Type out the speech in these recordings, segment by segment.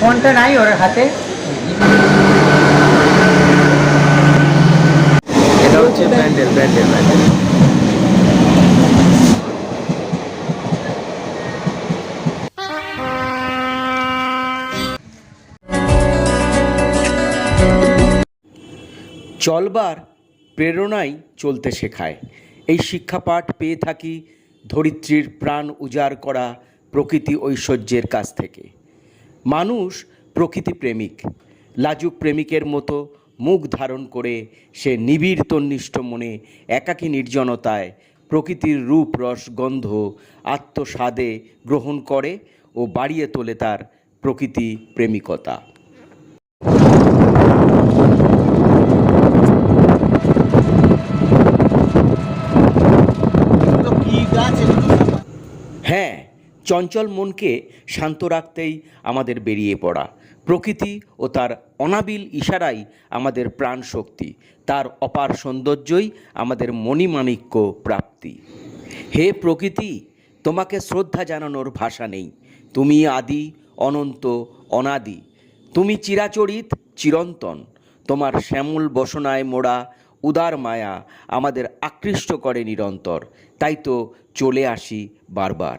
ফোনটা নাই ওর হাতে। চলবার প্রেরণাই চলতে শেখায়। এই শিক্ষাপাঠ পেয়ে থাকি ধরিত্রীর প্রাণ উজাড় করা প্রকৃতি ঐশ্বর্যের কাছ থেকে। মানুষ প্রকৃতি প্রেমিক। লাজুক প্রেমিকের মতো মুখ ধারণ করে সে নিবিড় তন্নিষ্ঠ মনে, একাকী নির্জনতায় প্রকৃতির রূপ, রস, গন্ধ, আত্মস্বাদে গ্রহণ করে ও বাড়িয়ে তোলে তার প্রকৃতি প্রেমিকতা তো কি গাছ এগুলো সব? হ্যাঁ চঞ্চল মনকে শান্ত রাখতেই আমাদের বেরিয়ে পড়া। প্রকৃতি ও তার অনাবিল ইশারাই আমাদের প্রাণ শক্তি তার অপার সৌন্দর্যই আমাদের মণিমাণিক্য প্রাপ্তি। হে প্রকৃতি, তোমাকে শ্রদ্ধা জানানোর ভাষা নেই। তুমি আদি, অনন্ত, অনাদি। তুমি চিরাচরিত, চিরন্তন। তোমার শ্যামল বসনায় মোড়া উদার মায়া আমাদের আকৃষ্ট করে নিরন্তর। তাই তো চলে আসি বারবার।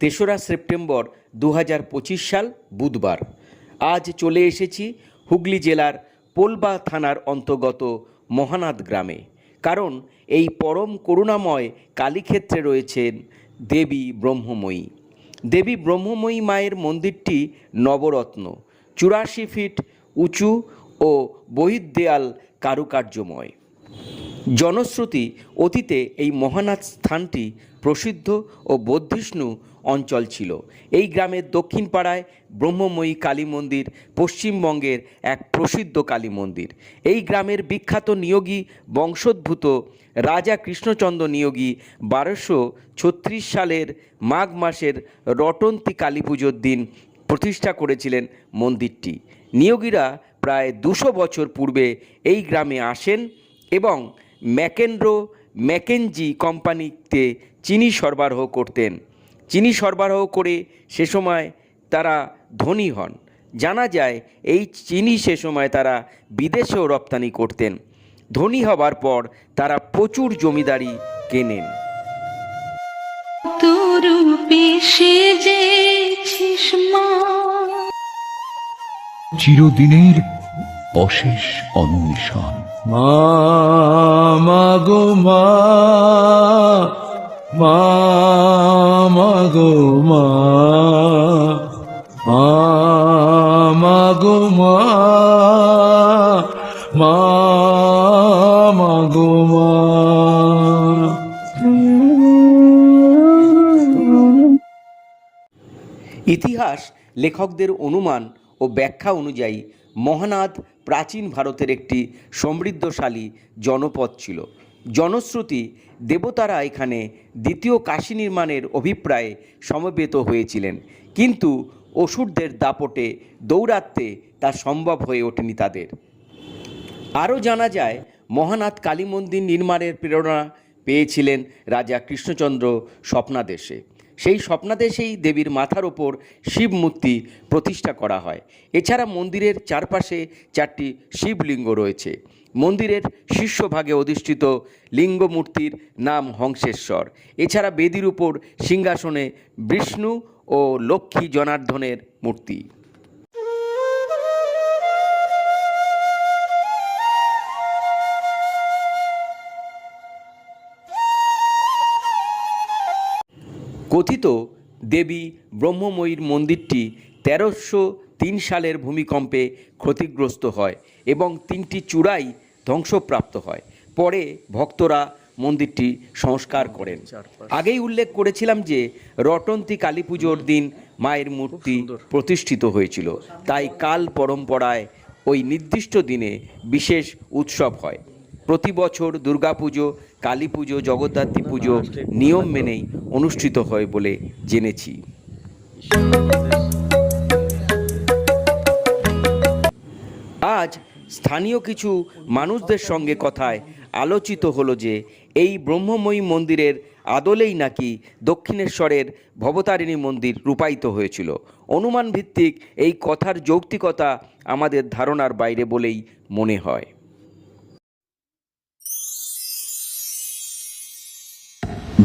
তেসরা সেপ্টেম্বর দু হাজার পঁচিশ সাল বুধবার। আজ চলে এসেছি হুগলি জেলার পোলবা থানার অন্তর্গত মহানাদ গ্রামে। কারণ এই পরম করুণাময় কালীক্ষেত্রে রয়েছেন দেবী ব্রহ্মময়ী। দেবী ব্রহ্মময়ী মায়ের মন্দিরটি নবরত্ন, চুরাশি ফিট উঁচু ও বহির্দেয়াল কারুকার্যময়। জনশ্রুতি অতীতে এই মহানাথ স্থানটি প্রসিদ্ধ ও বৌদ্ধিষ্ণু অঞ্চল ছিল। এই গ্রামের দক্ষিণ পাড়ায় ব্রহ্মময়ী কালী মন্দির, পশ্চিমবঙ্গের এক প্রসিদ্ধ কালী মন্দির। এই গ্রামের বিখ্যাত নিয়োগী বংশোদ্ভূত রাজা কৃষ্ণচন্দ্র নিয়োগী বারোশো ছত্রিশ সালের মাঘ মাসের রটন্তী কালী পুজোর দিন প্রতিষ্ঠা করেছিলেন মন্দিরটি। নিয়োগীরা প্রায় দুশো বছর পূর্বে এই গ্রামে আসেন এবং ম্যাকেন্ড্রো ম্যাকেনজি কোম্পানিতে চিনি সরবরাহ করতেন। চিনি সরবরাহ করে সে সময় তারা ধনী হন। জানা যায় এই চিনি সে সময় তারা বিদেশেও রপ্তানি করতেন। ধনী হবার পর তারা প্রচুর জমিদারি কেনেন। চিরদিনের অশেষ অন্বেষণ। মা মাগো মা মা মাগো মা মাগো মা মাগো মা। ইতিহাস, লেখকদের অনুমান ও ব্যাখ্যা অনুযায়ী মহানাদ প্রাচীন ভারতের একটি সমৃদ্ধশালী জনপদ ছিল। জনশ্রুতি দেবতারা এখানে দ্বিতীয় কাশী নির্মাণের অভিপ্রায়ে সমবেত হয়েছিলেন। কিন্তু অসুরদের দাপটে দৌরাত্মে তা সম্ভব হয়ে ওঠেনি তাদের। আরও জানা যায়, মহানাথ কালী মন্দির নির্মাণের প্রেরণা পেয়েছিলেন রাজা কৃষ্ণচন্দ্র স্বপ্নাদেশে। সেই স্বপ্নাদেশেই দেবীর মাথার ওপর শিব মূর্তি প্রতিষ্ঠা করা হয়। এছাড়া মন্দিরের চারপাশে চারটি শিবলিঙ্গ রয়েছে। মন্দিরের শীর্ষভাগে অধিষ্ঠিত লিঙ্গমূর্তির নাম হংসেশ্বর। এছাড়া বেদির উপর সিংহাসনে বিষ্ণু ও লক্ষ্মী জনার্ধনের মূর্তি। কথিত দেবী ব্রহ্মময়ীর মন্দিরটি তেরোশো তিন সালের ভূমিকম্পে ক্ষতিগ্রস্ত হয় এবং তিনটি চূড়াই ধ্বংসপ্রাপ্ত হয়। পরে ভক্তরা মন্দিরটি সংস্কার করেন। আগেই উল্লেখ করেছিলাম যে রটন্তী কালী পুজোর দিন মায়ের মূর্তি প্রতিষ্ঠিত হয়েছিল। তাই কাল পরম্পরায় ওই নির্দিষ্ট দিনে বিশেষ উৎসব হয়। প্রতি বছর দুর্গাপুজো কালী পুজো, জগদ্ধাত্রী পুজো নিয়ম মেনেই অনুষ্ঠিত হয় বলে জেনেছি। আজ স্থানীয় কিছু মানুষদের সঙ্গে কথায় আলোচিত হলো যে, এই ব্রহ্মময়ী মন্দিরের আদলেই নাকি দক্ষিণেশ্বরের ভবতারিণী মন্দির রূপায়িত হয়েছিল। অনুমান ভিত্তিক এই কথার যৌক্তিকতা আমাদের ধারণার বাইরে বলেই মনে হয়।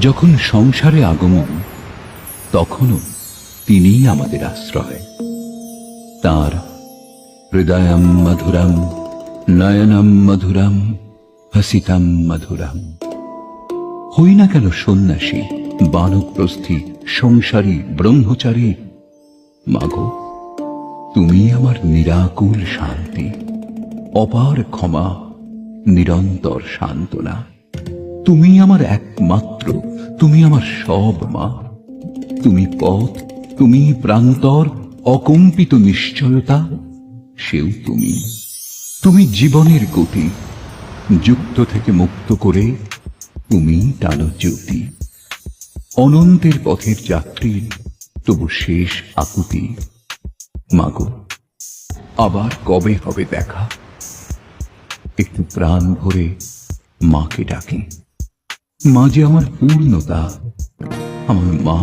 যখন সংসারে আগমন, তখনও তিনিই আমাদের আশ্রয়। তার হৃদয়ম মধুরম, নয়নম মধুরম, হসিতাম মধুরম। হই না কেন সন্ন্যাসী, বানপ্রস্থী, সংসারী, ব্রহ্মচারী, মাগো, তুমি আমার নিরাকুল শান্তি, অপার ক্ষমা, নিরন্তর সান্ত্বনা। তুমি আমার একমাত্র, তুমি আমার সব মা। তুমি পথ, তুমি প্রান্তর, অকম্পিত নিশ্চয়তা, সেও তুমি। তুমি জীবনের গতি, যুক্ত থেকে মুক্ত করে তুমি টানো জ্যোতি। অনন্তের পথের যাত্রী, তবু শেষ আকুতি। মাগো, আবার কবে হবে দেখা? একটু প্রাণ ভরে মাকে ডাকি। মা যে আমার পূর্ণতা আমার মা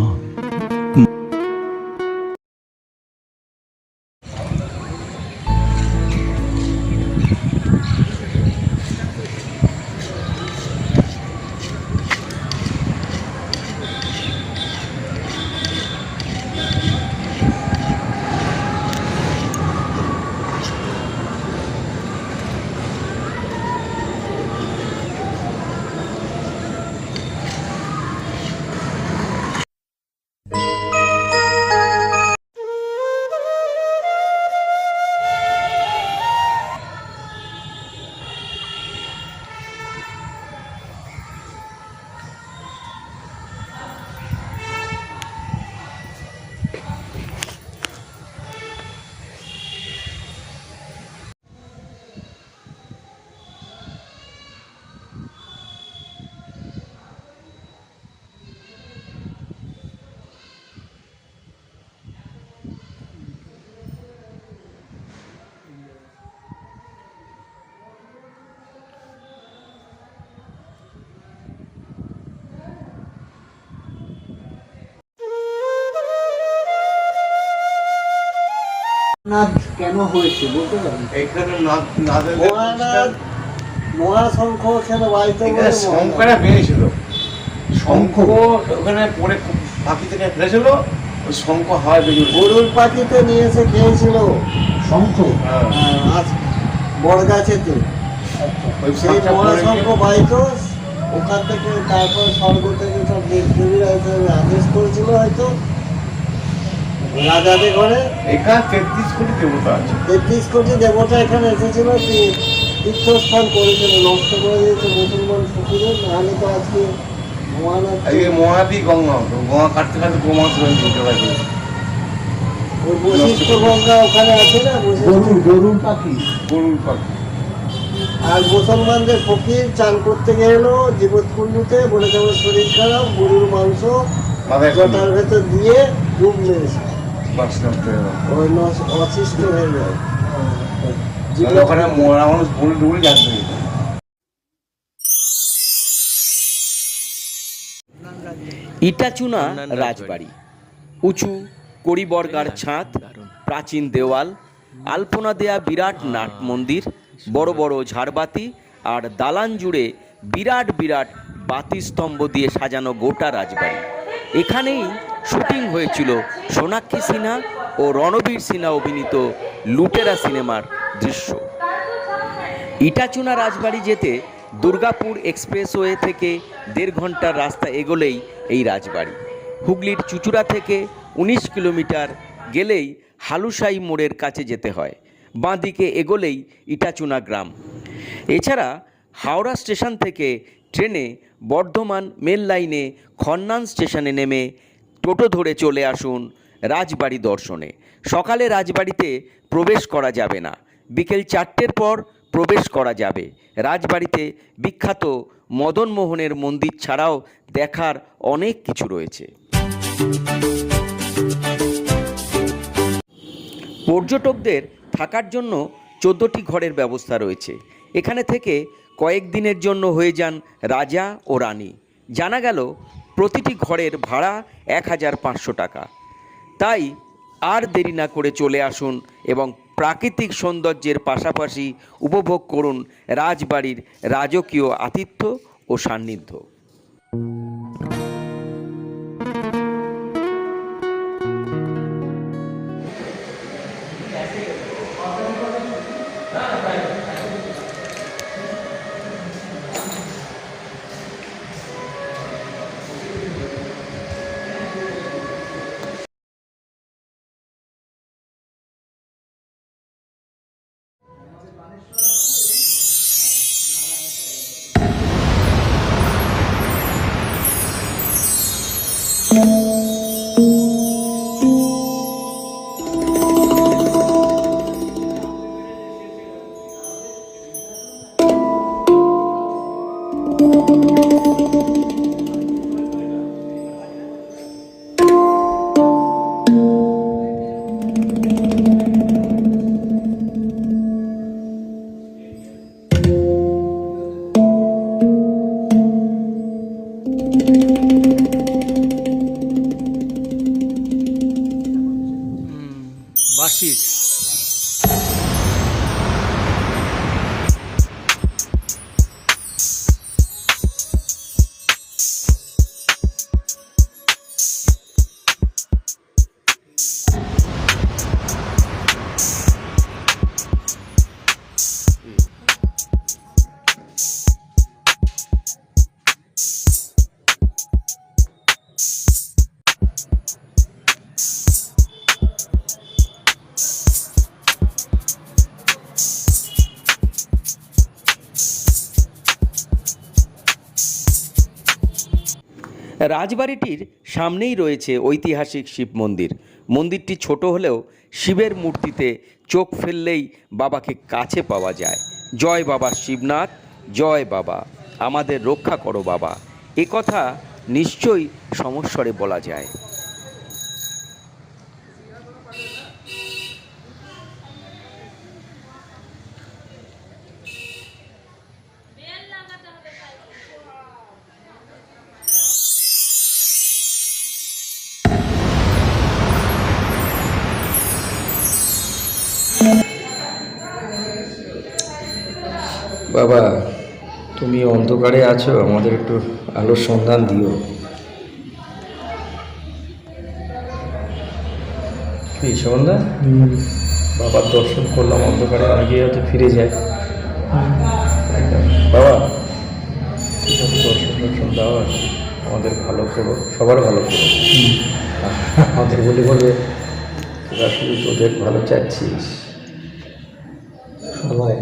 নাথ কেন হয়েছে বলতে পারেন? এখানে নাদ নাদের মহাশঙ্খ এখানে বাড়িতে শঙ্করা পেয়েছিল শঙ্খ ওখানে পরে পাখি থেকে ফেলেছিল। শঙ্খ হাওয়ায় বেরিয়ে গরুর পাখিতে নিয়ে এসে খেয়েছিল। শঙ্খ? হ্যাঁ। আজ বড় গাছেতে সেই মহাশঙ্খ গিয়ে- ওখান থেকে তারপর স্বর্গ থেকে সব দেবদেবীরা আদেশ করেছিল হয়তো। রাজাদের ঘরে? এখানে তেত্রিশ কোটি দেবতা আছে। তেত্রিশ কোটি দেবতা এখানে এসেছিল তীর্থস্থান করেছিল নষ্ট করে দিয়েছে মুসলমান ফকিরের নাহলে তো আজকে মহানাথ মহাদি গঙ্গা হতো গঙ্গা কাটতে কাটতে পারে ওই গঙ্গা ওখানে আছে না? বশিষ্ঠ গরুর পাখি। গরুর পাখি। আর মুসলমানদের ফকির চান করতে গেল জীবৎকুণ্ডুতে বলেছে আমার শরীর খারাপ গরুর মাংস জটার ভেতর দিয়ে ডুব মেরেছে। বাস নষ্ট ওই নস- হয়ে যায়। ওখানে মরা মানুষ ভুল জানতে ইটাচুনা রাজবাড়ি। উঁচু কড়িবর্গার ছাদ প্রাচীন দেওয়াল আলপনা দেয়া বিরাট নাট মন্দির বড় বড় ঝাড়বাতি আর দালান জুড়ে বিরাট বিরাট বাতিস্তম্ভ দিয়ে সাজানো গোটা রাজবাড়ি। এখানেই শুটিং হয়েছিল সোনাক্ষী সিনহা ও রণবীর সিনহা অভিনীত লুটেরা সিনেমার দৃশ্য। ইটাচুনা রাজবাড়ি যেতে দুর্গাপুর এক্সপ্রেসওয়ে থেকে দেড় ঘণ্টার রাস্তা এগোলেই এই রাজবাড়ি। হুগলির চুচুড়া থেকে উনিশ কিলোমিটার গেলেই হালুসাই মোড়ের কাছে যেতে হয়। বাঁদিকে এগোলেই ইটাচুনা গ্রাম। এছাড়া হাওড়া স্টেশন থেকে ট্রেনে বর্ধমান মেল লাইনে খন্নান স্টেশনে নেমে টোটো ধরে চলে আসুন রাজবাড়ি দর্শনে। সকালে রাজবাড়িতে প্রবেশ করা যাবে না। বিকেল চারটের পর প্রবেশ করা যাবে। রাজবাড়িতে বিখ্যাত মদনমোহনের মন্দির ছাড়াও দেখার অনেক কিছু রয়েছে। পর্যটকদের থাকার জন্য চোদ্দোটি ঘরের ব্যবস্থা রয়েছে। এখানে থেকে কয়েকদিনের জন্য হয়ে যান রাজা ও রানী। জানা গেল প্রতিটি ঘরের ভাড়া এক হাজার পাঁচশো টাকা। তাই আর দেরি না করে চলে আসুন এবং প্রাকৃতিক সৌন্দর্যের পাশাপাশি উপভোগ করুন রাজবাড়ির রাজকীয় আতিথ্য ও সান্নিধ্য। sheet. রাজবাড়িটির সামনেই রয়েছে ঐতিহাসিক শিব মন্দির। মন্দিরটি ছোট হলেও শিবের মূর্তিতে চোখ ফেললেই বাবাকে কাছে পাওয়া যায়। জয় বাবা শিবনাথ, জয় বাবা। আমাদের রক্ষা করো বাবা। এ কথা নিশ্চয়ই সমস্বরে বলা যায়। বাবা, তুমি অন্ধকারে আছো, আমাদের একটু আলোর সন্ধান দিও। কি সন্ধ্যা বাবার দর্শন করলাম, অন্ধকারে আগে হয়তো ফিরে যায়। বাবা দর্শন দর্শন দাও আমাদের ভালো করো, সবার ভালো করো। আমাদের বলে বলবে তোরা শুধু তোদের ভালো চাচ্ছিস সবাই।